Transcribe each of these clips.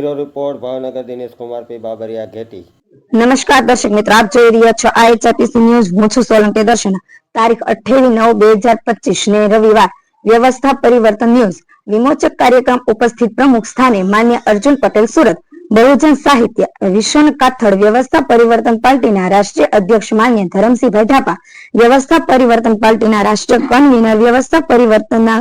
Bureau report, Bhavnagar Dinesh Kumar P Babariya Gheti. નમસ્કાર દર્શક મિત્રો, આપ જોઈ રહ્યા છો આઈએચઆરટીસી ન્યૂઝ. હું છું સોલંકી દર્શન. તારીખ અઠ્યાવીસ નવ બે હજાર પચીસ ને રવિવાર, વ્યવસ્થા પરિવર્તન ન્યૂઝ. વિમોચક કાર્યક્રમ ઉપસ્થિત પ્રમુખ સ્થાને માન્ય અર્જુન પટેલ, સુરત. બહુજન સાહિત્ય વિશ્વન કાથડ વ્યવસ્થા પરિવર્તન પાર્ટીના રાષ્ટ્રીય અધ્યક્ષ માન્ય ધરમસિંહભાઈ ઢાપા, વ્યવસ્થા પરિવર્તન પાર્ટીના રાષ્ટ્રીય કન્વીનર વ્યવસ્થા પરિવર્તનના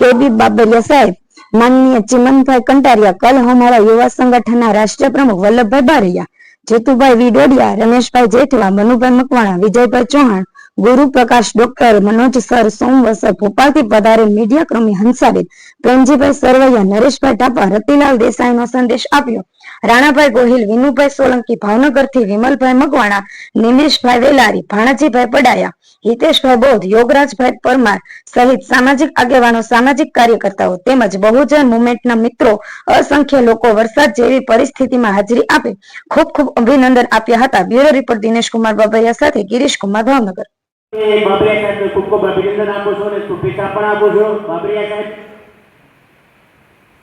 કેબી બાબરિયા સાહેબ માનનીય ચિમનભાઈ કંટારિયા, કલ હોમાળા યુવા સંગઠનના રાષ્ટ્રીય પ્રમુખ વલ્લભભાઈ બારૈયા જેતુભાઈ વિડોડિયા, રમેશભાઈ જેઠવા, મનુભાઈ મકવાણા, વિજયભાઈ ચૌહાણ ગુરુ પ્રકાશ ડોક્ટર મનોજ સર સોમવસર ભોપાલથી પધારેલ મીડિયા ક્રમી હંસાબેન, પ્રેમજીભાઈ સરવૈયા, નરેશભાઈ ટાપા, રતિલાલ દેસાઈનો સંદેશ આપ્યો. રાણાભાઈ ગોહિલ, વિનુભાઈ સોલંકી, ભાવનગરથી વિમલભાઈ મકવાણા, નિમેશભાઈ વેલારી, ભાણાજીભાઈ પડાયા, હિતેશભાઈ બોધ, યોગરાજભાઈ પરમાર સહિત સામાજિક આગેવાનો, સામાજિક કાર્યકર્તાઓ તેમજ બહુજન મુવમેન્ટના મિત્રો અસંખ્ય લોકો વરસાદ જેવી પરિસ્થિતિમાં હાજરી આપી. ખૂબ ખૂબ અભિનંદન આપ્યા હતા. બ્યુરો રિપોર્ટ દિનેશ કુમાર બાબરિયા સાથે ગિરીશ કુમાર ભાવનગર. બાબરિયા સાહેબને ખૂબ ખૂબ અભિનંદન આપું છું અને શુભેચ્છા પણ આપું છું. બાબરિયા સાહેબ,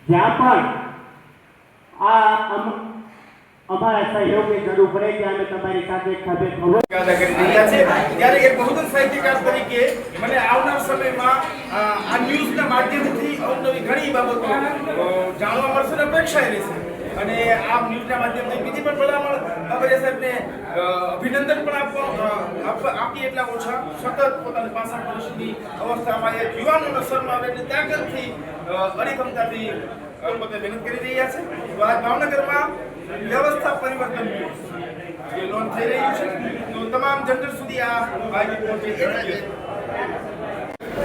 જ્યાં પણ આ અમ- અમારા સહયોગની જરૂર પડે ત્યાં અમે તમારી સાથે ખભે છે ત્યારે એક બહુજન સાહિત્યકાર તરીકે મને આવનાર સમયમાં, આ ન્યૂઝના માધ્યમથી અવનવી ઘણી બાબતો જાણવા મળશે અને અપેક્ષાએ રહેશે. અને આ ન્યૂઝના માધ્યમથી બીજી પણ ભલામણ બાબરિયા સાહેબને અભિનંદન પણ આપ- એટલા ઓછા સતત પોતાની પાસઠ વર્ષની અવસ્થામાં એક યુવાનોનો આવે એટલે અ, અડીખમતાથી પોતે મહેનત કરી રહ્યા છે. તો આ ભાવનગરમાં વ્યવસ્થા પરિવર્તન જે લોન્ચ થઈ રહ્યું છે તો તમામ જનરલ સુધી આ માહિતી પહોંચે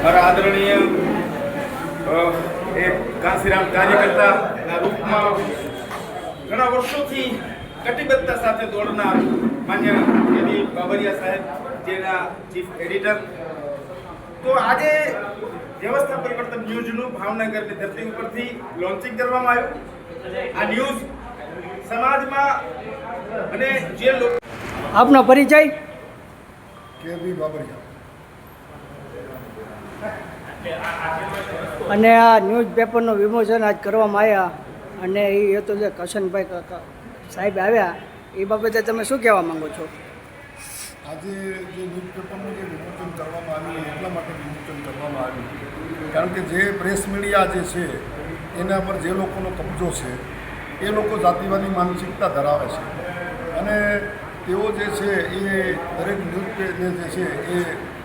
મારા આદરણીય એક કાંસીરામ કાર્યકર્તા ના રૂપમાં ઘણા વર્ષોથી કટિબદ્ધતા સાથે દોડનાર માન્ય બાબરિયા સાહેબ જેના ચીફ એડિટર. તો આજે વ્યવસ્થા પરિવર્તન ન્યૂઝનું ભાવનગરની ધરતી ઉપરથી લોન્ચિંગ કરવામાં આવ્યું. આ ન્યૂઝ સમાજમાં અને જે લોકો આપનો પરિચય? કેબી બાબરિયા. અને આ ન્યૂઝ પેપરનું વિમોચન આજ કરવામાં આવ્યા અને એ હતું જે કશનભાઈ સાહેબ આવ્યા. એ બાબતે તમે શું કહેવા માંગો છો? આજે જે ન્યૂઝપેપરનું જે વિમોચન કરવામાં આવ્યું એટલા માટે વિમોચન કરવામાં આવ્યું કારણ કે જે પ્રેસ મીડિયા જે છે, એના પર જે લોકોનો કબજો છે, એ લોકો જાતિવાદી માનસિકતા ધરાવે છે. અને તેઓ જે છે, એ દરેક ન્યૂઝ જે છે, એ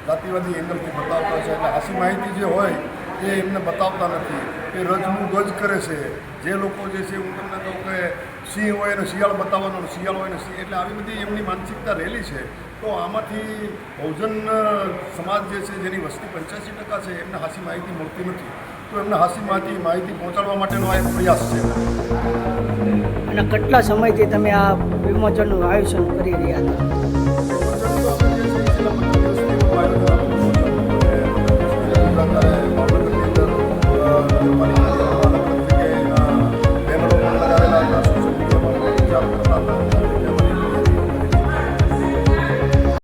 જાતિવાદી એંગલથી બતાવતા છે એટલે હાસી માહિતી જે હોય, એ એમને બતાવતા નથી. એ રજનું ગજ કરે છે. જે લોકો જે છે, હું તમને કહું કે સિંહ હોય અને શિયાળ બતાવવાનો, શિયાળ હોય ને સિંહ એટલે આવી બધી એમની માનસિકતા રહેલી છે. તો આમાંથી બહુજન સમાજ જે છે, જેની વસ્તી પંચ્યાસી ટકા છે, એમને હાસી માહિતી મળતી નથી. તો એમને હાસી માહિતી માહિતી પહોંચાડવા માટેનો આ એક પ્રયાસ છે. અને કેટલા સમયથી તમે આ વિમોચનનું આયોજન કરી રહ્યા હતા